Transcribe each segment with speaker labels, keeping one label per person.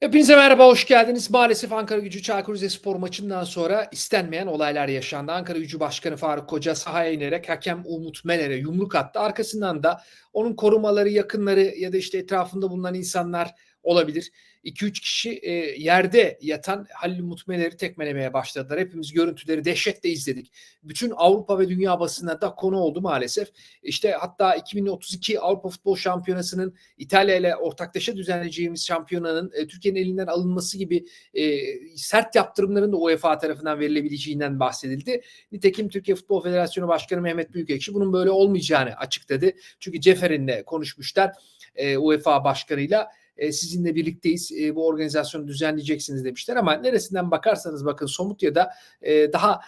Speaker 1: Hepinize merhaba, hoş geldiniz. Maalesef Ankara Gücü Çaykur Rizespor maçından sonra istenmeyen olaylar yaşandı. Ankara Gücü Başkanı Faruk Koca sahaya inerek hakem Umut Meler'e yumruk attı. Arkasından da onun korumaları, yakınları ya da işte etrafında bulunan insanlar olabilir. 2-3 kişi e, yerde yatan Halil Umut Meler'i tekmelemeye başladılar. Hepimiz görüntüleri dehşetle izledik. Bütün Avrupa ve dünya basına da konu oldu maalesef. İşte hatta 2032 Avrupa Futbol Şampiyonası'nın İtalya ile ortaklaşa düzenleyeceğimiz şampiyonanın e, Türkiye'nin elinden alınması gibi e, sert yaptırımların da UEFA tarafından verilebileceğinden bahsedildi. Nitekim Türkiye Futbol Federasyonu Başkanı Mehmet Büyükekşi bunun böyle olmayacağını açıkladı. Çünkü Ceferin'le konuşmuşlar e, UEFA başkanıyla e, sizinle birlikteyiz e, bu organizasyonu düzenleyeceksiniz demişler ama neresinden bakarsanız bakın somut ya da e, daha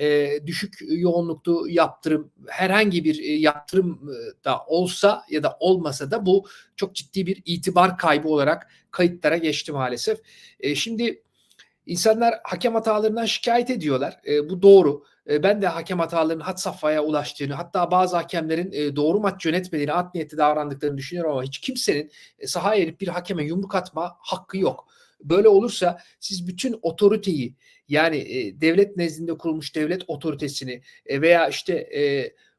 Speaker 1: e, düşük yoğunluklu yaptırım herhangi bir e, yaptırım da olsa ya da olmasa da bu çok ciddi bir itibar kaybı olarak kayıtlara geçti maalesef. Şimdi insanlar hakem hatalarından şikayet ediyorlar. E, bu doğru. E, ben de hakem hatalarının hat safhaya ulaştığını hatta bazı hakemlerin e, doğru maç yönetmediğini, art niyetli davrandıklarını düşünüyorum ama hiç kimsenin e, sahaya erip bir hakeme yumruk atma hakkı yok. Böyle olursa siz bütün otoriteyi yani e, devlet nezdinde kurulmuş devlet otoritesini veya işte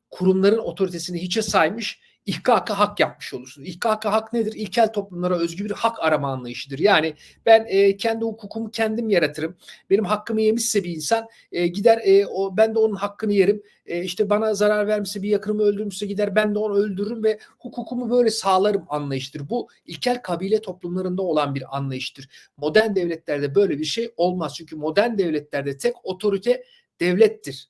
Speaker 1: kurumların otoritesini hiçe saymış ihkaka hak yapmış olursunuz. İhkaka hak nedir? İlkel toplumlara özgü bir hak arama anlayışıdır. Yani ben e, kendi hukukumu kendim yaratırım. Benim hakkımı yemişse bir insan e, gider e, o ben de onun hakkını yerim. E, işte bana zarar vermişse bir yakınımı öldürmüşse gider ben de onu öldürürüm ve hukukumu böyle sağlarım anlayıştır. Bu ilkel kabile toplumlarında olan bir anlayıştır. Modern devletlerde böyle bir şey olmaz. Çünkü modern devletlerde tek otorite devlettir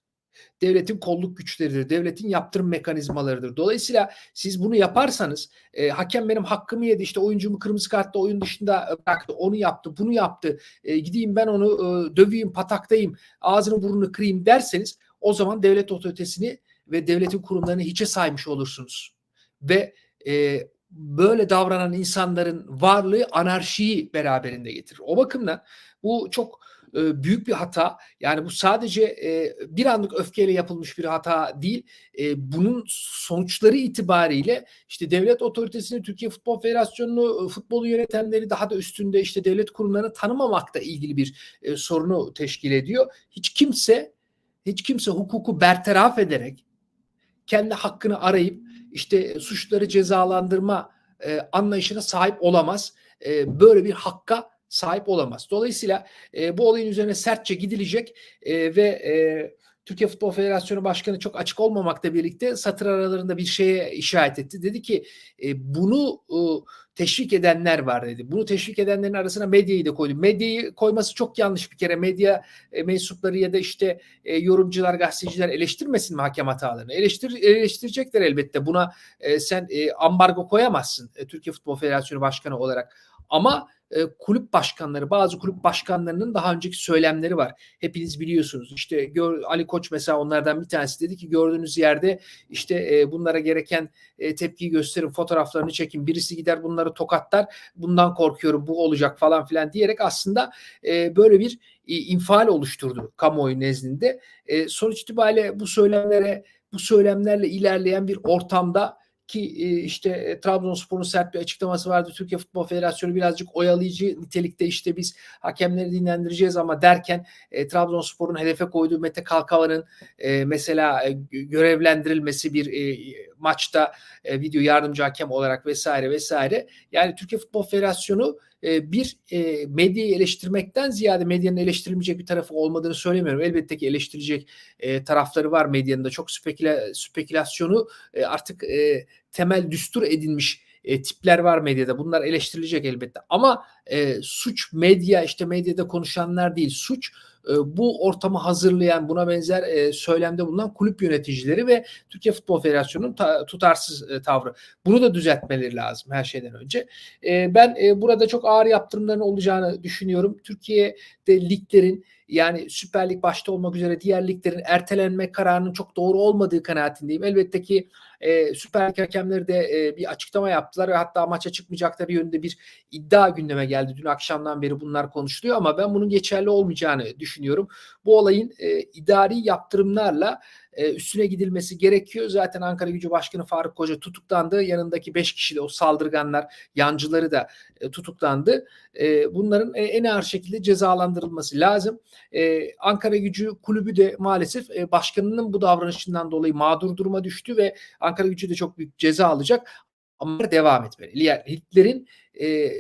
Speaker 1: devletin kolluk güçleridir, devletin yaptırım mekanizmalarıdır. Dolayısıyla siz bunu yaparsanız e, hakem benim hakkımı yedi işte oyuncumu kırmızı kartla oyun dışında bıraktı, onu yaptı, bunu yaptı, e, gideyim ben onu e, döveyim, pataktayım, ağzını burnunu kırayım derseniz o zaman devlet otoritesini ve devletin kurumlarını hiçe saymış olursunuz. Ve e, böyle davranan insanların varlığı anarşiyi beraberinde getirir. O bakımdan bu çok e, büyük bir hata. Yani bu sadece e, bir anlık öfkeyle yapılmış bir hata değil. E, bunun sonuçları itibariyle işte devlet otoritesini, Türkiye Futbol Federasyonu'nu, futbolu yönetenleri daha da üstünde işte devlet kurumlarını tanımamakla ilgili bir sorunu teşkil ediyor. Hiç kimse hiç kimse hukuku bertaraf ederek kendi hakkını arayıp işte suçları cezalandırma anlayışına sahip olamaz. böyle bir hakka sahip olamaz. Dolayısıyla e, bu olayın üzerine sertçe gidilecek e, ve e, Türkiye Futbol Federasyonu Başkanı çok açık olmamakla birlikte satır aralarında bir şeye işaret etti. Dedi ki e, bunu e, teşvik edenler var dedi. Bunu teşvik edenlerin arasına medyayı da koydu. Medyayı koyması çok yanlış bir kere. Medya e, mensupları ya da işte e, yorumcular, gazeteciler eleştirmesin mi hakem hatalarını? Eleştir, eleştirecekler elbette. Buna e, sen e, ambargo koyamazsın e, Türkiye Futbol Federasyonu Başkanı olarak. Ama e, kulüp başkanları, bazı kulüp başkanlarının daha önceki söylemleri var. Hepiniz biliyorsunuz. İşte gör, Ali Koç mesela onlardan bir tanesi dedi ki gördüğünüz yerde işte e, bunlara gereken e, tepkiyi gösterin, fotoğraflarını çekin. Birisi gider bunları tokatlar. Bundan korkuyorum, bu olacak falan filan diyerek aslında e, böyle bir e, infial oluşturdu kamuoyu nezdinde. E, sonuç itibariyle bu söylemlere bu söylemlerle ilerleyen bir ortamda ki e, işte e, Trabzonspor'un sert bir açıklaması vardı. Türkiye Futbol Federasyonu birazcık oyalayıcı nitelikte işte biz hakemleri dinlendireceğiz ama derken e, Trabzonspor'un hedefe koyduğu Mete Kalkavan'ın e, mesela e, görevlendirilmesi bir e, maçta e, video yardımcı hakem olarak vesaire vesaire. Yani Türkiye Futbol Federasyonu e, bir e, medyayı eleştirmekten ziyade medyanın eleştirilmeyecek bir tarafı olmadığını söylemiyorum. Elbette ki eleştirecek e, tarafları var medyanın da çok speküla, spekülasyonu e, artık e, temel düstur edinmiş e, tipler var medyada. Bunlar eleştirilecek elbette. Ama e, suç medya işte medyada konuşanlar değil. Suç bu ortamı hazırlayan buna benzer e, söylemde bulunan kulüp yöneticileri ve Türkiye Futbol Federasyonu'nun ta, tutarsız e, tavrı. Bunu da düzeltmeleri lazım her şeyden önce. E, ben e, burada çok ağır yaptırımların olacağını düşünüyorum. Türkiye'de liglerin yani Süper Lig başta olmak üzere diğer liglerin ertelenme kararının çok doğru olmadığı kanaatindeyim. Elbette ki e, Süper Lig hakemleri de e, bir açıklama yaptılar ve hatta maça çıkmayacakları yönünde bir iddia gündeme geldi. Dün akşamdan beri bunlar konuşuluyor ama ben bunun geçerli olmayacağını düşünüyorum. Bu olayın e, idari yaptırımlarla e, üstüne gidilmesi gerekiyor. Zaten Ankara Gücü Başkanı Faruk Koca tutuklandı. Yanındaki 5 kişi de o saldırganlar, yancıları da e, tutuklandı. E, bunların en ağır şekilde cezalandırılması lazım. Ankara Gücü kulübü de maalesef başkanının bu davranışından dolayı mağdur duruma düştü ve Ankara Gücü de çok büyük ceza alacak. Ama devam etmeli. E,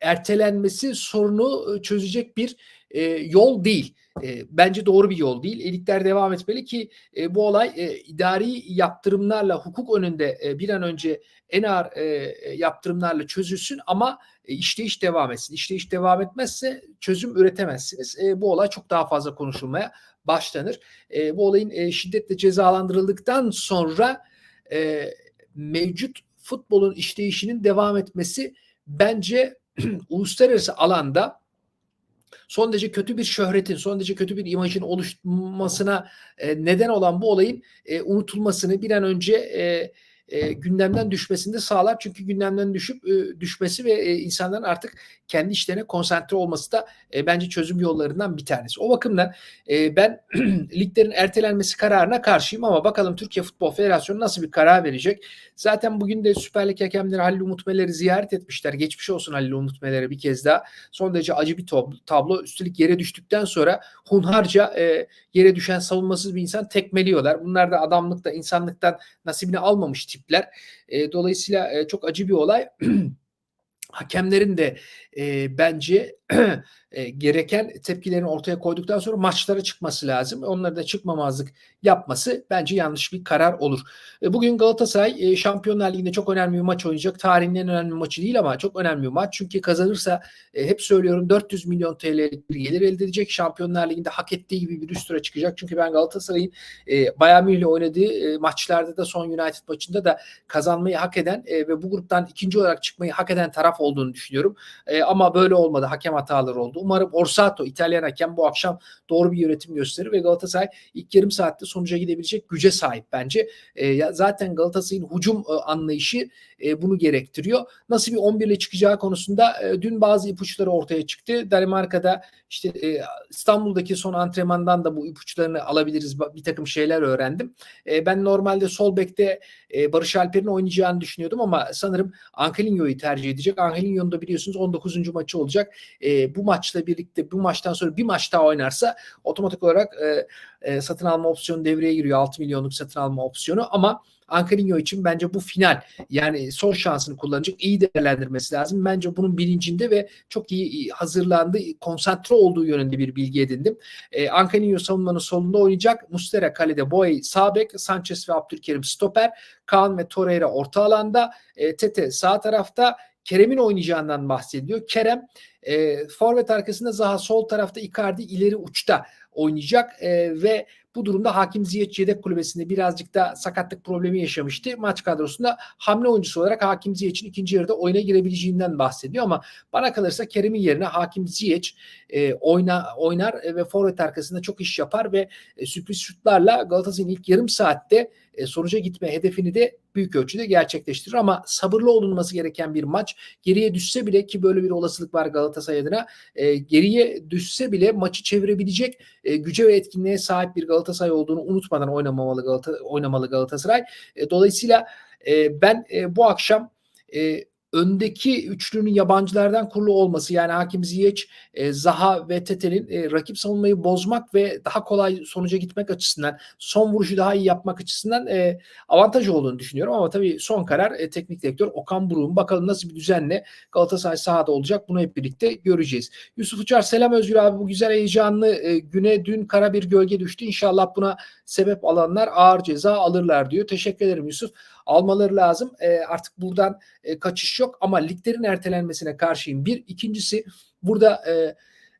Speaker 1: ertelenmesi sorunu çözecek bir e, yol değil. E, bence doğru bir yol değil. Elikler devam etmeli ki e, bu olay e, idari yaptırımlarla hukuk önünde e, bir an önce en ağır e, yaptırımlarla çözülsün ama e, işleyiş devam etsin. İşleyiş devam etmezse çözüm üretemezsiniz. E, bu olay çok daha fazla konuşulmaya başlanır. E, bu olayın e, şiddetle cezalandırıldıktan sonra e, mevcut futbolun işleyişinin devam etmesi bence uluslararası alanda son derece kötü bir şöhretin, son derece kötü bir imajın oluşmasına e, neden olan bu olayın e, unutulmasını bir an önce e, e, gündemden düşmesini de sağlar. Çünkü gündemden düşüp e, düşmesi ve e, insanların artık kendi işlerine konsantre olması da e, bence çözüm yollarından bir tanesi. O bakımdan e, ben liglerin ertelenmesi kararına karşıyım ama bakalım Türkiye Futbol Federasyonu nasıl bir karar verecek. Zaten bugün de Süper Lig hakemleri Halil Umut Meler'i ziyaret etmişler. Geçmiş olsun Halil Umut Meler'e bir kez daha. Son derece acı bir tablo. Üstelik yere düştükten sonra hunharca e, yere düşen savunmasız bir insan tekmeliyorlar. Bunlar da adamlıkta, insanlıktan nasibini almamış tipler. E, dolayısıyla e, çok acı bir olay. Hakemlerin de e, bence e, gereken tepkilerini ortaya koyduktan sonra maçlara çıkması lazım. Onları da çıkmamazlık yapması bence yanlış bir karar olur. E, bugün Galatasaray e, Şampiyonlar Ligi'nde çok önemli bir maç oynayacak. Tarihin en önemli maçı değil ama çok önemli bir maç. Çünkü kazanırsa hep söylüyorum 400 milyon TL bir gelir elde edecek. Şampiyonlar Ligi'nde hak ettiği gibi bir üst tura çıkacak. Çünkü ben Galatasaray'ın e, Bayern oynadığı maçlarda da son United maçında da kazanmayı hak eden ve bu gruptan ikinci olarak çıkmayı hak eden taraf olduğunu düşünüyorum. Ama böyle olmadı. Hakem hataları oldu. Umarım Orsato İtalyan hakem bu akşam doğru bir yönetim gösterir ve Galatasaray ilk yarım saatte sonuca gidebilecek güce sahip bence. E, zaten Galatasaray'ın hücum e, anlayışı e, bunu gerektiriyor. Nasıl bir 11 ile çıkacağı konusunda e, dün bazı ipuçları ortaya çıktı. Danimarka'da işte e, İstanbul'daki son antrenmandan da bu ipuçlarını alabiliriz. Bir takım şeyler öğrendim. E, ben normalde sol bekte e, Barış Alper'in oynayacağını düşünüyordum ama sanırım Angelinho'yu tercih edecek. Angelinho'nun da biliyorsunuz 19. maçı olacak. E, bu maçla birlikte bu maçtan sonra bir maç daha oynarsa otomatik olarak e, e, satın alma opsiyonu devreye giriyor. 6 milyonluk satın alma opsiyonu ama Ankarino için bence bu final yani son şansını kullanacak iyi değerlendirmesi lazım. Bence bunun bilincinde ve çok iyi hazırlandığı, konsantre olduğu yönünde bir bilgi edindim. E, Ankarino savunmanın solunda oynayacak. Mustera kalede, Boy sağ bek, Sanchez ve Abdülkerim stoper, Kaan ve Torreira orta alanda, e, Tete sağ tarafta, Kerem'in oynayacağından bahsediyor. Kerem e, forvet arkasında Zaha sol tarafta Icardi ileri uçta oynayacak e, ve bu durumda Hakim Ziyech yedek kulübesinde birazcık da sakatlık problemi yaşamıştı. Maç kadrosunda hamle oyuncusu olarak Hakim Ziyech'in ikinci yarıda oyuna girebileceğinden bahsediyor ama bana kalırsa Kerim'in yerine Hakim Ziyech e, oyna, oynar ve forvet arkasında çok iş yapar ve e, sürpriz şutlarla Galatasaray'ın ilk yarım saatte e, sonuca gitme hedefini de büyük ölçüde gerçekleştirir ama sabırlı olunması gereken bir maç. Geriye düşse bile ki böyle bir olasılık var Galatasaray adına. E, geriye düşse bile maçı çevirebilecek e, güce ve etkinliğe sahip bir Galatasaray olduğunu unutmadan oynamamalı Galata, oynamalı Galatasaray. E, dolayısıyla e, ben e, bu akşam e, öndeki üçlünün yabancılardan kurulu olması yani Hakim Ziyech, e, Zaha ve Tete'nin e, rakip savunmayı bozmak ve daha kolay sonuca gitmek açısından son vuruşu daha iyi yapmak açısından e, avantaj olduğunu düşünüyorum. Ama tabii son karar e, teknik direktör Okan Buruk'un. Bakalım nasıl bir düzenle Galatasaray sahada olacak bunu hep birlikte göreceğiz. Yusuf Uçar selam Özgür abi. Bu güzel heyecanlı e, güne dün kara bir gölge düştü. İnşallah buna sebep alanlar ağır ceza alırlar diyor. Teşekkür ederim Yusuf almaları lazım. E, artık buradan e, kaçış yok ama liglerin ertelenmesine karşıyım. Bir. ikincisi burada e,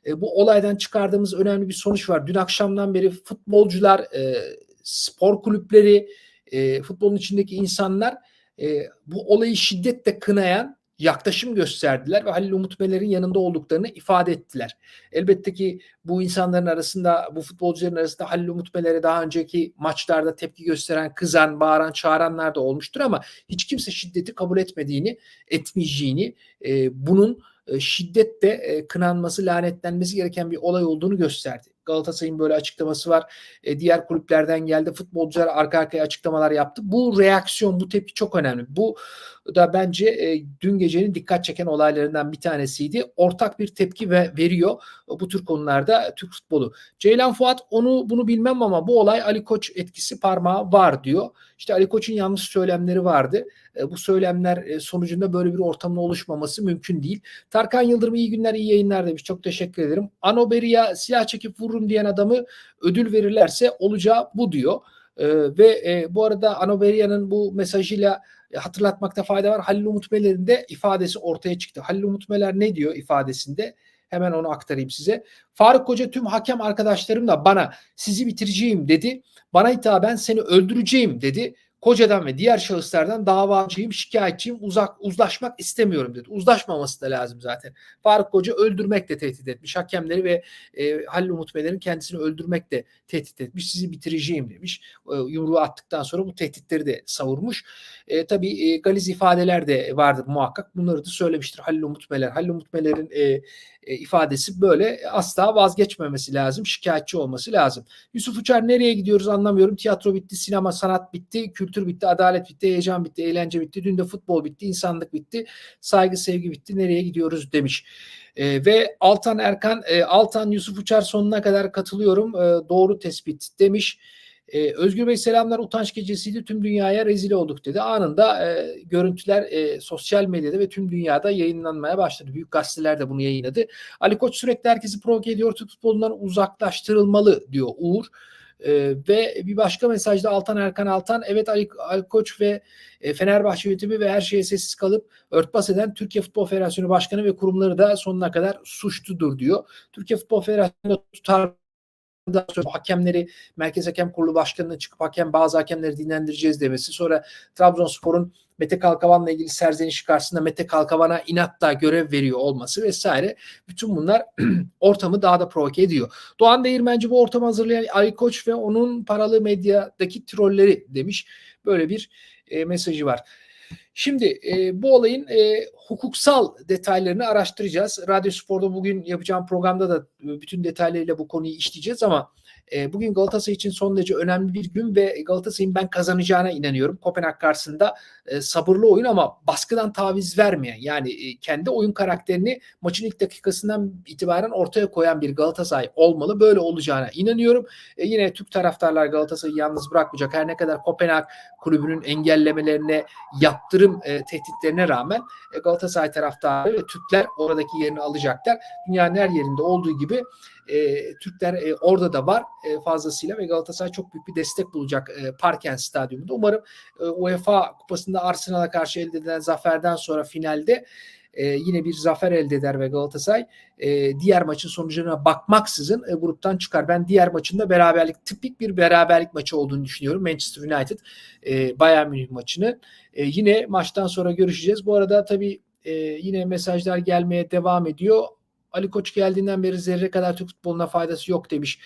Speaker 1: e, bu olaydan çıkardığımız önemli bir sonuç var. Dün akşamdan beri futbolcular, e, spor kulüpleri, e, futbolun içindeki insanlar e, bu olayı şiddetle kınayan yaklaşım gösterdiler ve Halil Umut Meler'in yanında olduklarını ifade ettiler. Elbette ki bu insanların arasında, bu futbolcuların arasında Halil Umut Meler'e daha önceki maçlarda tepki gösteren, kızan, bağıran, çağıranlar da olmuştur ama hiç kimse şiddeti kabul etmediğini, etmeyeceğini, e, bunun e, şiddetle e, kınanması, lanetlenmesi gereken bir olay olduğunu gösterdi. Galatasaray'ın böyle açıklaması var. E, diğer kulüplerden geldi. Futbolcular arka arkaya açıklamalar yaptı. Bu reaksiyon, bu tepki çok önemli. Bu da bence e, dün gecenin dikkat çeken olaylarından bir tanesiydi. Ortak bir tepki ve veriyor bu tür konularda Türk futbolu. Ceylan Fuat onu bunu bilmem ama bu olay Ali Koç etkisi parmağı var diyor. İşte Ali Koç'un yanlış söylemleri vardı. E, bu söylemler e, sonucunda böyle bir ortamın oluşmaması mümkün değil. Tarkan Yıldırım iyi günler iyi yayınlar demiş. Çok teşekkür ederim. Anoberi'ye silah çekip vururum diyen adamı ödül verirlerse olacağı bu diyor. E, ve e, bu arada Anoberia'nın bu mesajıyla hatırlatmakta fayda var. Halil Umut Meler'in de ifadesi ortaya çıktı. Halil Umut Meler ne diyor ifadesinde? Hemen onu aktarayım size. Faruk Koca tüm hakem arkadaşlarım da bana sizi bitireceğim dedi. Bana hitaben seni öldüreceğim dedi. Koca'dan ve diğer şahıslardan davacıyım, şikayetçiyim, uzak uzlaşmak istemiyorum dedi. Uzlaşmaması da lazım zaten. Faruk Koca öldürmekle tehdit etmiş. Hakemleri ve e, Halil Umut Beylerin kendisini öldürmekle tehdit etmiş. Sizi bitireceğim demiş. E, yumruğu attıktan sonra bu tehditleri de savurmuş. E, tabii e, galiz ifadeler de vardır muhakkak. Bunları da söylemiştir Halil Umut Meler. Halil Umut Meler'in e, e, ifadesi böyle asla vazgeçmemesi lazım. Şikayetçi olması lazım. Yusuf Uçar nereye gidiyoruz anlamıyorum. Tiyatro bitti, sinema sanat bitti, kültür bitti, adalet bitti, heyecan bitti, eğlence bitti. Dün de futbol bitti, insanlık bitti, saygı sevgi bitti. Nereye gidiyoruz demiş. E, ve Altan Erkan, e, Altan Yusuf Uçar sonuna kadar katılıyorum. E, doğru tespit demiş. E, Özgür Bey selamlar utanç gecesiydi tüm dünyaya rezil olduk dedi. Anında e, görüntüler e, sosyal medyada ve tüm dünyada yayınlanmaya başladı. Büyük gazeteler de bunu yayınladı. Ali Koç sürekli herkesi provoke ediyor. Türk futbolundan uzaklaştırılmalı diyor Uğur. E, ve bir başka mesajda Altan Erkan Altan evet Ali, Ali Koç ve e, Fenerbahçe yönetimi ve her şeye sessiz kalıp örtbas eden Türkiye Futbol Federasyonu Başkanı ve kurumları da sonuna kadar suçludur diyor. Türkiye Futbol Federasyonu tutar sonra hakemleri Merkez Hakem Kurulu Başkanı'na çıkıp hakem bazı hakemleri dinlendireceğiz demesi. Sonra Trabzonspor'un Mete Kalkavan'la ilgili serzeniş karşısında Mete Kalkavan'a inatla görev veriyor olması vesaire. Bütün bunlar ortamı daha da provoke ediyor. Doğan Değirmenci bu ortamı hazırlayan Ali Koç ve onun paralı medyadaki trolleri demiş. Böyle bir e, mesajı var. Şimdi e, bu olayın e, hukuksal detaylarını araştıracağız. Radyo Spor'da bugün yapacağım programda da bütün detaylarıyla bu konuyu işleyeceğiz ama e, bugün Galatasaray için son derece önemli bir gün ve Galatasaray'ın ben kazanacağına inanıyorum. Kopenhag karşısında e, sabırlı oyun ama baskıdan taviz vermeyen yani e, kendi oyun karakterini maçın ilk dakikasından itibaren ortaya koyan bir Galatasaray olmalı. Böyle olacağına inanıyorum. E, yine Türk taraftarlar Galatasaray'ı yalnız bırakmayacak. Her ne kadar Kopenhag kulübünün engellemelerine yaptırım e, tehditlerine rağmen e, Galatasaray taraftarı ve Türkler oradaki yerini alacaklar. Dünyanın her yerinde olduğu gibi e, Türkler e, orada da var e, fazlasıyla ve Galatasaray çok büyük bir destek bulacak e, Parken Stadyumunda. Umarım e, UEFA Kupası'nda Arsenal'a karşı elde edilen zaferden sonra finalde e, yine bir zafer elde eder ve Galatasaray e, diğer maçın sonucuna bakmaksızın e, gruptan çıkar. Ben diğer maçında beraberlik tipik bir beraberlik maçı olduğunu düşünüyorum. Manchester United e, Bayern Münih maçını. E, yine maçtan sonra görüşeceğiz. Bu arada tabii e, yine mesajlar gelmeye devam ediyor. Ali Koç geldiğinden beri zerre kadar Türk futboluna faydası yok demiş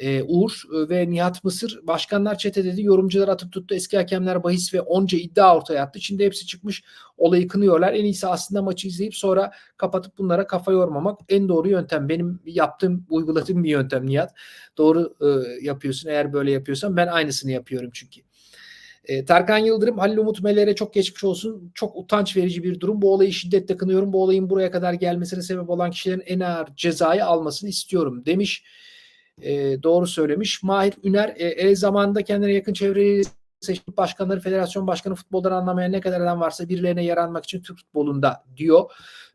Speaker 1: e, Uğur ve Nihat Mısır. Başkanlar çete dedi, yorumcular atıp tuttu, eski hakemler bahis ve onca iddia ortaya attı. Şimdi hepsi çıkmış olayı kınıyorlar. En iyisi aslında maçı izleyip sonra kapatıp bunlara kafa yormamak en doğru yöntem. Benim yaptığım, uyguladığım bir yöntem Nihat. Doğru e, yapıyorsun eğer böyle yapıyorsan. Ben aynısını yapıyorum çünkü. E, Tarkan Yıldırım, Halil Umut Meler'e çok geçmiş olsun. Çok utanç verici bir durum. Bu olayı şiddetle kınıyorum. Bu olayın buraya kadar gelmesine sebep olan kişilerin en ağır cezayı almasını istiyorum demiş. E, doğru söylemiş. Mahir Üner, e, el zamanında kendine yakın çevreyi seçtik başkanları, federasyon başkanı futboldan anlamayan ne kadar adam varsa birilerine yaranmak için Türk futbolunda diyor.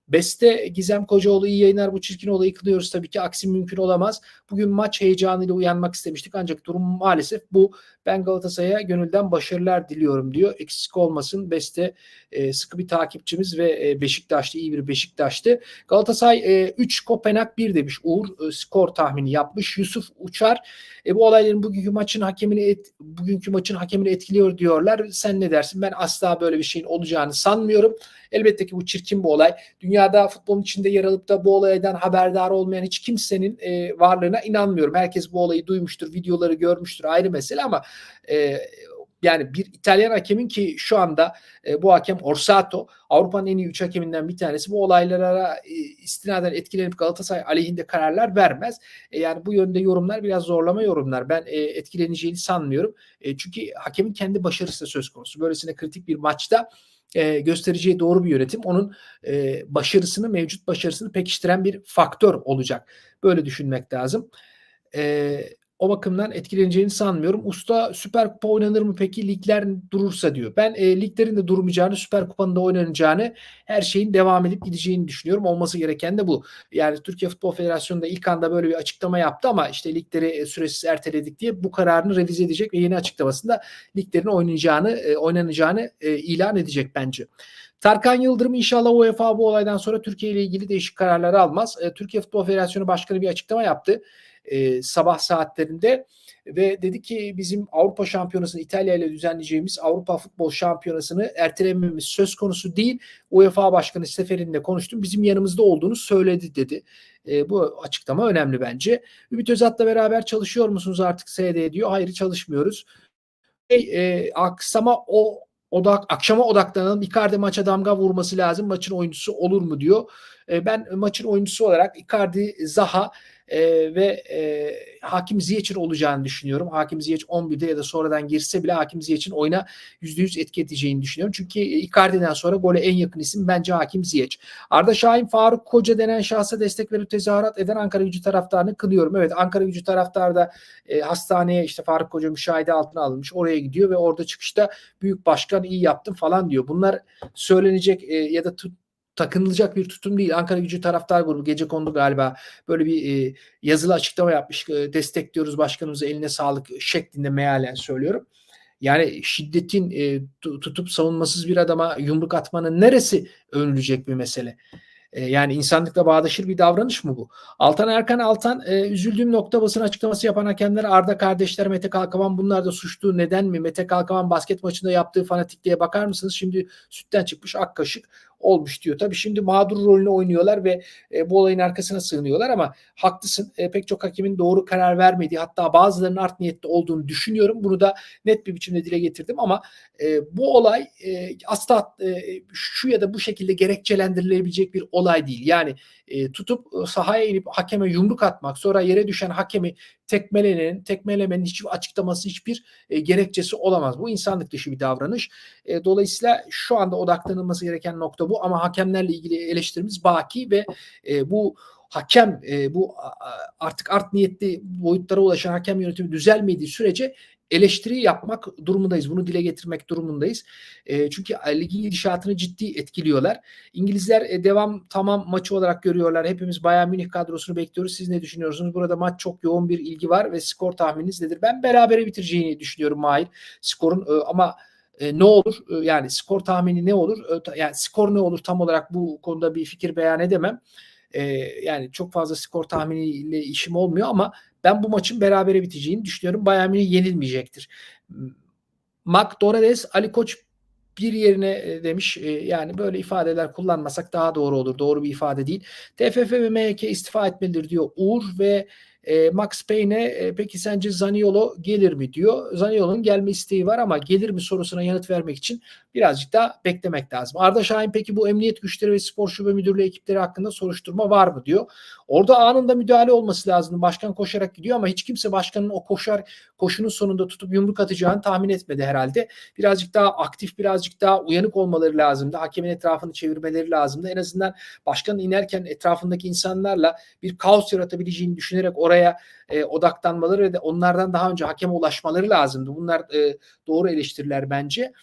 Speaker 1: Beste Gizem Kocaoğlu iyi yayınlar bu çirkin olayı kınıyoruz tabii ki aksi mümkün olamaz. Bugün maç heyecanıyla uyanmak istemiştik ancak durum maalesef bu. Ben Galatasaray'a gönülden başarılar diliyorum diyor. Eksik olmasın Beste e, sıkı bir takipçimiz ve e, Beşiktaşlı iyi bir Beşiktaş'tı. Galatasaray e, 3 Kopenhag 1 demiş Uğur e, skor tahmini yapmış. Yusuf Uçar e, bu olayların bugünkü maçın hakemini et, bugünkü maçın hakemini etkiliyor diyorlar. Sen ne dersin? Ben asla böyle bir şeyin olacağını sanmıyorum. Elbette ki bu çirkin bir olay. Dünyada futbolun içinde yer alıp da bu olaydan haberdar olmayan hiç kimsenin e, varlığına inanmıyorum. Herkes bu olayı duymuştur, videoları görmüştür ayrı mesele ama e, Yani bir İtalyan hakemin ki şu anda e, bu hakem Orsato Avrupa'nın en iyi 3 hakeminden bir tanesi. Bu olaylara e, istinaden etkilenip Galatasaray aleyhinde kararlar vermez. E, yani bu yönde yorumlar biraz zorlama yorumlar. Ben e, etkileneceğini sanmıyorum. E, çünkü hakemin kendi başarısı söz konusu. Böylesine kritik bir maçta e, göstereceği doğru bir yönetim onun e, başarısını, mevcut başarısını pekiştiren bir faktör olacak. Böyle düşünmek lazım. E, o bakımdan etkileneceğini sanmıyorum. Usta Süper Kupa oynanır mı peki? Ligler durursa diyor. Ben e, liglerin de durmayacağını, Süper Kupa'nın da oynanacağını, her şeyin devam edip gideceğini düşünüyorum. Olması gereken de bu. Yani Türkiye Futbol Federasyonu da ilk anda böyle bir açıklama yaptı ama işte ligleri e, süresiz erteledik diye bu kararını revize edecek ve yeni açıklamasında liglerin oynayacağını, e, oynanacağını e, ilan edecek bence. Tarkan Yıldırım inşallah UEFA bu olaydan sonra Türkiye ile ilgili değişik kararları almaz. E, Türkiye Futbol Federasyonu Başkanı bir açıklama yaptı e, sabah saatlerinde ve dedi ki bizim Avrupa Şampiyonası'nı İtalya ile düzenleyeceğimiz Avrupa Futbol Şampiyonası'nı ertelememiz söz konusu değil. UEFA Başkanı seferinde konuştum. Bizim yanımızda olduğunu söyledi dedi. E, bu açıklama önemli bence. Ümit Özat'la beraber çalışıyor musunuz artık SD diyor. Hayır çalışmıyoruz. E, e, aksama o odak akşama odaklanalım. Icardi maça damga vurması lazım. Maçın oyuncusu olur mu diyor. E, ben maçın oyuncusu olarak Icardi, Zaha e, ve e, Hakim Ziyech'in olacağını düşünüyorum. Hakim Ziyech 11'de ya da sonradan girse bile Hakim Ziyech'in oyuna %100 etki edeceğini düşünüyorum. Çünkü Icardi'den sonra gole en yakın isim bence Hakim Ziyech. Arda Şahin Faruk Koca denen şahsa destek verip tezahürat eden Ankara gücü taraftarını kınıyorum. Evet Ankara gücü taraftarı da e, hastaneye işte Faruk Koca müşahede altına alınmış. Oraya gidiyor ve orada çıkışta büyük başkan iyi yaptım falan diyor. Bunlar söylenecek e, ya da tut, takınılacak bir tutum değil. Ankara Gücü taraftar grubu gece kondu galiba böyle bir e, yazılı açıklama yapmış. E, destekliyoruz başkanımızı eline sağlık şeklinde mealen söylüyorum. Yani şiddetin e, tutup savunmasız bir adama yumruk atmanın neresi övünülecek bir mesele? E, yani insanlıkla bağdaşır bir davranış mı bu? Altan Erkan Altan e, üzüldüğüm nokta basın açıklaması yapan hakemler Arda kardeşler Mete Kalkavan bunlar da suçlu neden mi? Mete Kalkavan basket maçında yaptığı fanatikliğe bakar mısınız? Şimdi sütten çıkmış ak kaşık olmuş diyor. Tabii şimdi mağdur rolünü oynuyorlar ve e, bu olayın arkasına sığınıyorlar ama haklısın. E, pek çok hakemin doğru karar vermediği hatta bazılarının art niyetli olduğunu düşünüyorum. Bunu da net bir biçimde dile getirdim ama e, bu olay e, asla e, şu ya da bu şekilde gerekçelendirilebilecek bir olay değil. Yani e, tutup sahaya inip hakeme yumruk atmak sonra yere düşen hakemi tekmelemenin, tekmelemenin hiçbir açıklaması, hiçbir e, gerekçesi olamaz. Bu insanlık dışı bir davranış. E, dolayısıyla şu anda odaklanılması gereken nokta bu ama hakemlerle ilgili eleştirimiz baki ve e, bu hakem e, bu artık art niyetli boyutlara ulaşan hakem yönetimi düzelmediği sürece eleştiri yapmak durumundayız. Bunu dile getirmek durumundayız. E, çünkü ligin gidişatını ciddi etkiliyorlar. İngilizler e, devam tamam maçı olarak görüyorlar. Hepimiz Bayern Münih kadrosunu bekliyoruz. Siz ne düşünüyorsunuz? Burada maç çok yoğun bir ilgi var ve skor tahmininiz nedir? Ben berabere bitireceğini düşünüyorum Mahir. Skorun e, ama e, ne olur? E, yani skor tahmini ne olur? E, yani skor ne olur tam olarak bu konuda bir fikir beyan edemem. E, yani çok fazla skor tahminiyle işim olmuyor ama ben bu maçın berabere biteceğini düşünüyorum. Bayern Münih yenilmeyecektir. Mac Dorades Ali Koç bir yerine e, demiş e, yani böyle ifadeler kullanmasak daha doğru olur. Doğru bir ifade değil. TFF ve MHK istifa etmelidir diyor Uğur ve e, Max Payne e, peki sence Zaniolo gelir mi diyor. Zaniolo'nun gelme isteği var ama gelir mi sorusuna yanıt vermek için birazcık daha beklemek lazım. Arda Şahin peki bu emniyet güçleri ve spor şube müdürlüğü ekipleri hakkında soruşturma var mı diyor. Orada anında müdahale olması lazım. Başkan koşarak gidiyor ama hiç kimse başkanın o koşar koşunun sonunda tutup yumruk atacağını tahmin etmedi herhalde. Birazcık daha aktif, birazcık daha uyanık olmaları lazımdı. Hakemin etrafını çevirmeleri lazımdı. En azından başkanın inerken etrafındaki insanlarla bir kaos yaratabileceğini düşünerek oraya e, odaklanmaları ve de onlardan daha önce hakeme ulaşmaları lazımdı. Bunlar e, doğru eleştiriler bence.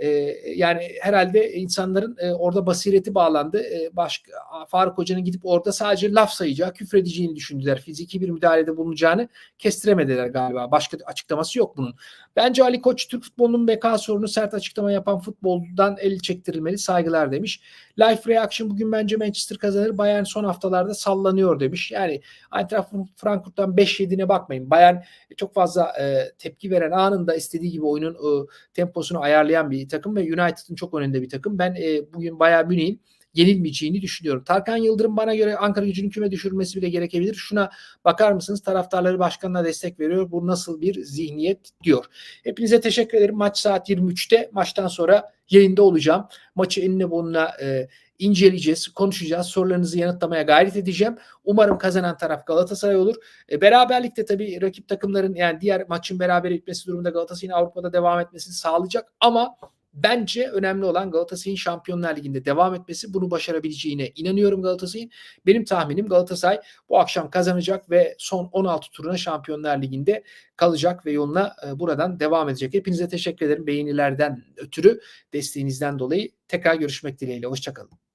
Speaker 1: E, yani herhalde insanların e, orada basireti bağlandı. E, başka Faruk Hoca'nın gidip orada sadece laf sayacağı, küfredeceğini düşündüler. Fiziki bir müdahalede bulunacağını kestiremediler galiba. Başka açıklaması yok bunun. Bence Ali Koç Türk futbolunun beka sorunu sert açıklama yapan futboldan el çektirilmeli. Saygılar demiş. Life Reaction bugün bence Manchester kazanır. Bayern son haftalarda sallanıyor demiş. Yani Eintracht Frankfurt'tan 5-7'ne bakmayın. Bayern çok fazla e, tepki veren anında istediği gibi oyunun e, temposunu ayarlayan bir takım ve United'ın çok önünde bir takım. Ben e, bugün Bayern Münih'in yenilmeyeceğini düşünüyorum. Tarkan Yıldırım bana göre Ankara gücünün küme düşürülmesi bile gerekebilir. Şuna bakar mısınız? Taraftarları başkanına destek veriyor. Bu nasıl bir zihniyet diyor. Hepinize teşekkür ederim. Maç saat 23'te. Maçtan sonra yayında olacağım. Maçı enine boyuna e, inceleyeceğiz, konuşacağız. Sorularınızı yanıtlamaya gayret edeceğim. Umarım kazanan taraf Galatasaray olur. E, beraberlikte tabii rakip takımların yani diğer maçın beraber bitmesi durumunda Galatasaray'ın Avrupa'da devam etmesini sağlayacak ama Bence önemli olan Galatasaray'ın Şampiyonlar Ligi'nde devam etmesi. Bunu başarabileceğine inanıyorum Galatasaray'ın. Benim tahminim Galatasaray bu akşam kazanacak ve son 16 turuna Şampiyonlar Ligi'nde kalacak ve yoluna e, buradan devam edecek. Hepinize teşekkür ederim beğenilerden ötürü, desteğinizden dolayı. Tekrar görüşmek dileğiyle. Hoşçakalın.